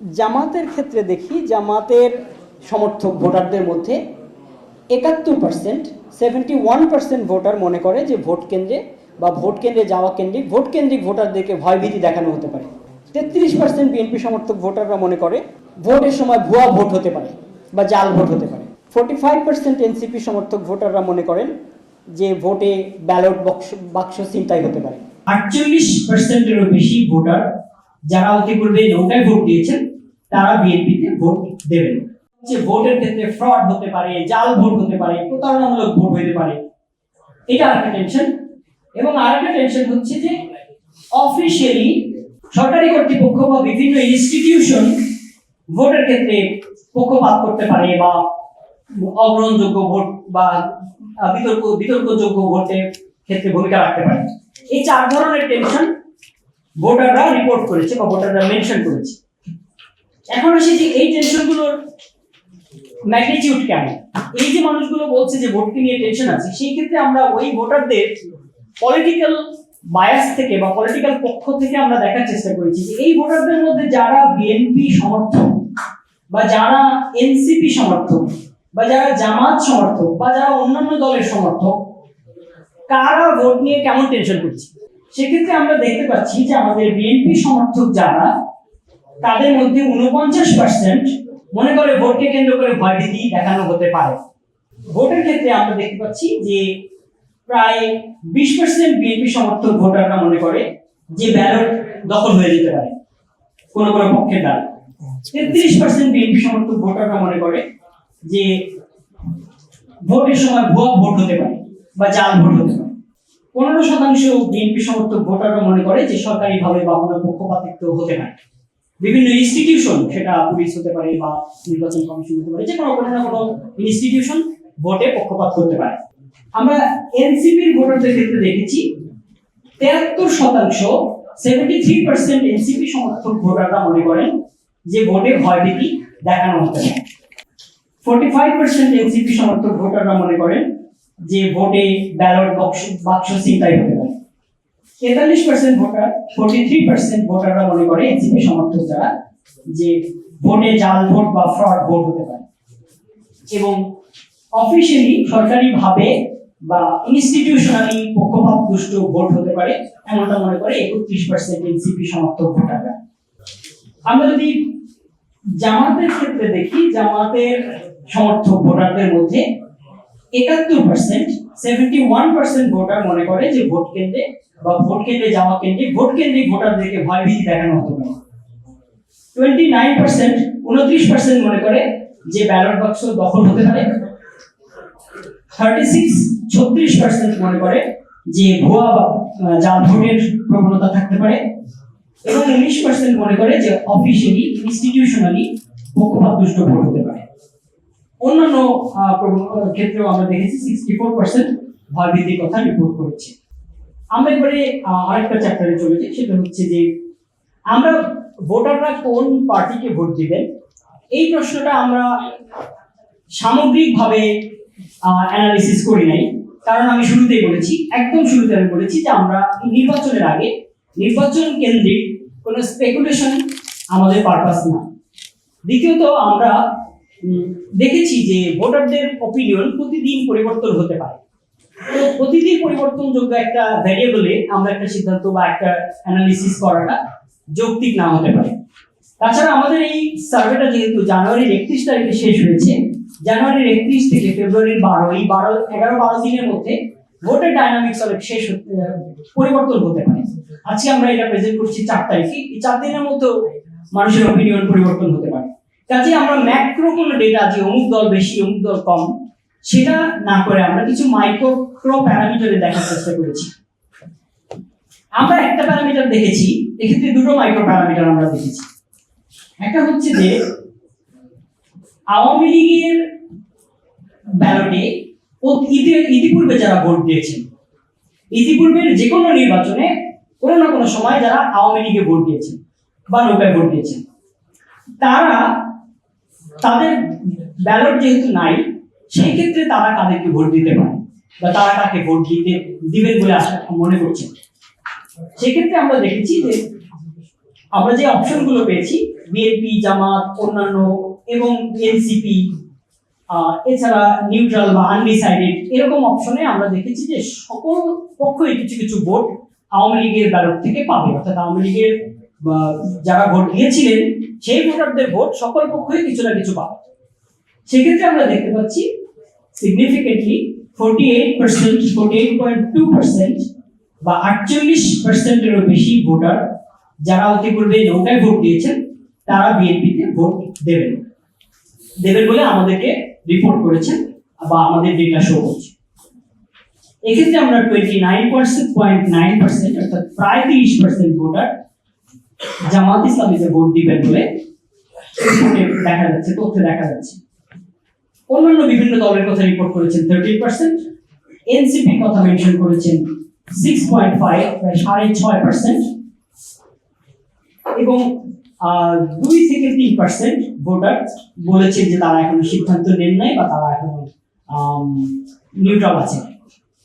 জামাতের ক্ষেত্রে দেখি, জামাতের সমর্থক ভোটারদের মধ্যে একাত্তর percent seventy one percent voter মনে করে যে ভোট কেন্দ্রে বা ভোট কেন্দ্রে যাওয়া কেন্দ্রিক, ভোট কেন্দ্রিক ভোটারদেরকে ভয়ভীতি দেখানো হতে পারে। তেত্রিশ পার্সেন্ট বিএনপি সমর্থক ভোটাররা মনে করে ভোটের সময় ভুয়া ভোট হতে পারে বা জাল ভোট হতে পারে। ফোর্টি ফাইভ পার্সেন্ট এনসিপি সমর্থক ভোটাররা মনে করেন যে ভোটে ব্যালট বক্স, বাক্স চিন্তাই হতে পারে। আটচল্লিশ পার্সেন্টেরও বেশি ভোটার যারা ইতিপূর্বে নৌকায় ভোট দিয়েছেন তারা বিএনপিতে ভোট দেবেন। যে ভোটের ক্ষেত্রে ফ্রড হতে পারে, জাল ভোট হতে পারে, প্রতারণামূলক ভোট হতে পারে, এটা আরেকটা টেনশন এবং আরেকটা টেনশন হচ্ছে যে অফিসিয়ালি সরকারি কর্তৃপক্ষ বা বিভিন্ন ইনস্টিটিউশন ভোটের ক্ষেত্রে পক্ষপাত করতে পারে বা অগ্রহণযোগ্য ভোট বা বিতর্ক, বিতর্কযোগ্য ভোটের ক্ষেত্রে ভূমিকা রাখতে পারে। এই চার ধরনের টেনশন ভোটাররা রিপোর্ট করেছে বা ভোটাররা মেনশন করেছে। এখন আসি যে এই টেনশনগুলোর ম্যাগনিটিউড কেমন? এই যে মানুষগুলো বলছে যে ভোটকে নিয়ে টেনশন আছে, সেই ক্ষেত্রে আমরা ওই ভোটারদের পলিটিক্যাল বায়াস থেকে বা পলিটিক্যাল পক্ষ থেকে আমরা দেখার চেষ্টা করেছি যে এই ভোটারদের মধ্যে যারা বিএনপি সমর্থক বা যারা এনসিপি সমর্থক বা যারা জামাত সমর্থক বা যারা অন্যান্য দলের সমর্থক, কারা ভোট নিয়ে কেমন টেনশন করছে? সেক্ষেত্রে আমরা দেখতে পাচ্ছি যে আমাদের বিএনপি সমর্থক যারা তাদের মধ্যে উনপঞ্চাশ পার্সেন্ট মনে করে ভোটকে কেন্দ্র করে ভয়ভীতি দেখানো হতে পারে। ভোটের ক্ষেত্রে আমরা দেখতে পাচ্ছি যে প্রায় বিশ পার্সেন্ট বিএনপি সমর্থক ভোটাররা মনে করে যে ব্যালট দখল হয়ে যেতে পারে, কোন কোন পক্ষের দ্বারা। তেত্রিশ পার্সেন্ট বিএনপি সমর্থক ভোটাররা মনে করে যে ভোটের সময় ভুয়া ভোট হতে পারে বা জাল ভোট হতে পারে। পনেরো শতাংশ বিএনপি সমর্থক ভোটাররা মনে করে যে সরকারিভাবে বা কোনো পক্ষপাতিত্ব হতে পারে। বিভিন্ন ইনস্টিটিউশন সেটা পুলিশ হতে পারে বা নির্বাচন কমিশন হতে পারে যে কোনো কোনো না কোনো ইনস্টিটিউশন ভোটে পক্ষপাত করতে পারে। আমরা এনসিপির ভোটারদের ক্ষেত্রে দেখেছি তেহাত্তর শতাংশ সেভেন্টি থ্রি পার্সেন্ট এনসিপি সমর্থক ভোটাররা মনে করেন যে ভোটে ভয়ভীতি দেখানো হতে পারে। ফোর্টি ফাইভ পার্সেন্ট এনসিপি সমর্থক ভোটাররা মনে করেন যে ভোটে ব্যালট বক্স বাক্স ছিনতাই হতে পারে। তেতাল্লিশ percent voter forty three percent ভোটাররা মনে করে এনসিপি সমর্থক যারা, যে ভোটে জাল ভোট বা ফ্রড ভোট হতে পারে। এবং অফিসিয়ালি সরকারিভাবে বা ইনস্টিটিউশনালি পক্ষপাত দুষ্ট ভোট হতে পারে, এমনটা মনে করে একত্রিশ পার্সেন্ট এনসিপি সমর্থক ভোটাররা। আমরা যদি জামাতের ক্ষেত্রে দেখি, জামাতের সমর্থক ভোটারদের মধ্যে একাত্তর percent seventy one percent voter মনে করে যে ভোট কেন্দ্রে বা ভোট কেন্দ্রে যাওয়া কেন্দ্রে ভোট কেন্দ্রিক ভোটারদেরকে ভয়ভীতি দেখানো হতে পারে টোয়েন্টি নাইন পার্সেন্ট উনত্রিশ পার্সেন্ট মনে করে যে ব্যালট বাক্স দখল হতে পারে। থার্টি সিক্স ছত্রিশ পার্সেন্ট মনে করে যে ভুয়া বা জাল ভোটের প্রবণতা থাকতে পারে। এবং উনিশ পার্সেন্ট মনে করে যে অফিসিয়ালি ইনস্টিটিউশনালি পক্ষপাত দুষ্ট ভোট হতে পারে। অন্যান্য ক্ষেত্রেও আমরা দেখেছি সিক্সটি ফোর পার্সেন্ট ভয়ভীতির কথা রিপোর্ট করেছে। আমরা এবারে আরেকটা চ্যাপ্টারে চলে যাই সেটা হচ্ছে যে আমরা ভোটাররা কোন পার্টিকে ভোট দিবেন? এই প্রশ্নটা আমরা সামগ্রিকভাবে অ্যানালিসিস করি নাই। কারণ আমি শুরুতেই বলেছি, একদম শুরুতে আমি বলেছি যে আমরা নির্বাচনের আগে নির্বাচন কেন্দ্রিক কোনো স্পেকুলেশন আমাদের পারপাস না। দ্বিতীয়ত আমরা দেখেছি যে ভোটারদের অপিনিয়ন প্রতিদিন পরিবর্তন হতে পারে। তো প্রতিদিন পরিবর্তনযোগ্য একটা ভ্যারিয়েবলে আমরা একটা সিদ্ধান্ত বা একটা অ্যানালিসিস করাটা যৌক্তিক না হতে পারে। তাছাড়া আমাদের এই সার্ভেটা যেহেতু জানুয়ারির একত্রিশ তারিখে শেষ হয়েছে, জানুয়ারির একত্রিশ থেকে ফেব্রুয়ারির বারো, এই বারো, এগারো, বারো দিনের মধ্যে ভোটের ডাইনামিক্স অনেক শেষ পরিবর্তন হতে পারে। আজকে আমরা এটা প্রেজেন্ট করছি চার তারিখে, এই চার দিনের মধ্যেও মানুষের অপিনিয়ন পরিবর্তন হতে পারে। কাজে আমরা ম্যাক্রো কোনো ডেটা যে অমুক দল বেশি, অমুক দল কম সেটা না করে আমরা কিছু মাইক্রো প্যারামিটারে দেখার চেষ্টা করেছি। আমরা একটা প্যারামিটার দেখেছি, এক্ষেত্রে দুটো মাইক্রো প্যারামিটার আমরা দেখেছি। একটা হচ্ছে যে, আওয়ামী লীগের ব্যালটে ইতিপূর্বে যারা ভোট দিয়েছেন, ইতিপূর্বের যে কোনো নির্বাচনে কোনো না কোনো সময় যারা আওয়ামী লীগে ভোট দিয়েছেন বা নৌকায় ভোট দিয়েছেন, তারা তাদের ব্যালট যেহেতু নাই সেই ক্ষেত্রে তারা কাদেরকে ভোট দিতে পারে বা তারা কাকে ভোট দিতে দিবেন বলে আশা মনে করছেন সেক্ষেত্রে আমরা দেখেছি যে আমরা যে অপশনগুলো পেয়েছি, বিএনপি, জামাত, অন্যান্য এবং এনসিপি এছাড়া নিউট্রাল বা আনডিসাইডেড এরকম অপশনে আমরা দেখেছি যে সকল পক্ষই কিছু কিছু ভোট আওয়ামী লীগের ব্যালট থেকে পাবে। অর্থাৎ আওয়ামী লীগের যারা ভোট দিয়েছিলেন, সেই ভোটারদের ভোট সকল পক্ষই কিছু না কিছু পাবে। সেক্ষেত্রে আমরা দেখতে পাচ্ছি significantly forty eight percent forty eight point two percent বা আটচল্লিশ পার্সেন্টেরও বেশি ভোটার যারা অতিপূর্বে নৌকায় ভোট দিয়েছেন, তারা বিএনপিতে ভোট দেবেন। দেবেন বলে আমাদেরকে রিপোর্ট করেছেন বা আমাদের ডেটা শো করছে। এক্ষেত্রে আমরা twenty nine percent point nine percent অর্থাৎ প্রায় তিরিশ পার্সেন্ট ভোটার জামাত ইসলামীতে ভোট দিবেন বলে দেখা যাচ্ছে, তথ্যে দেখা যাচ্ছে। অন্যান্য বিভিন্ন দলের কথা রিপোর্ট করেছেন থার্টিন পার্সেন্ট এনসিপির কথা মেনশন করেছেন সিক্স পয়েন্ট ফাইভ সাড়ে ছয় পার্সেন্ট এবং দুই থেকে তিন পার্সেন্ট ভোটার বলেছেন যে তারা এখনও সিদ্ধান্ত নেন নাই বা তারা এখনও নিউট্রাল আছে।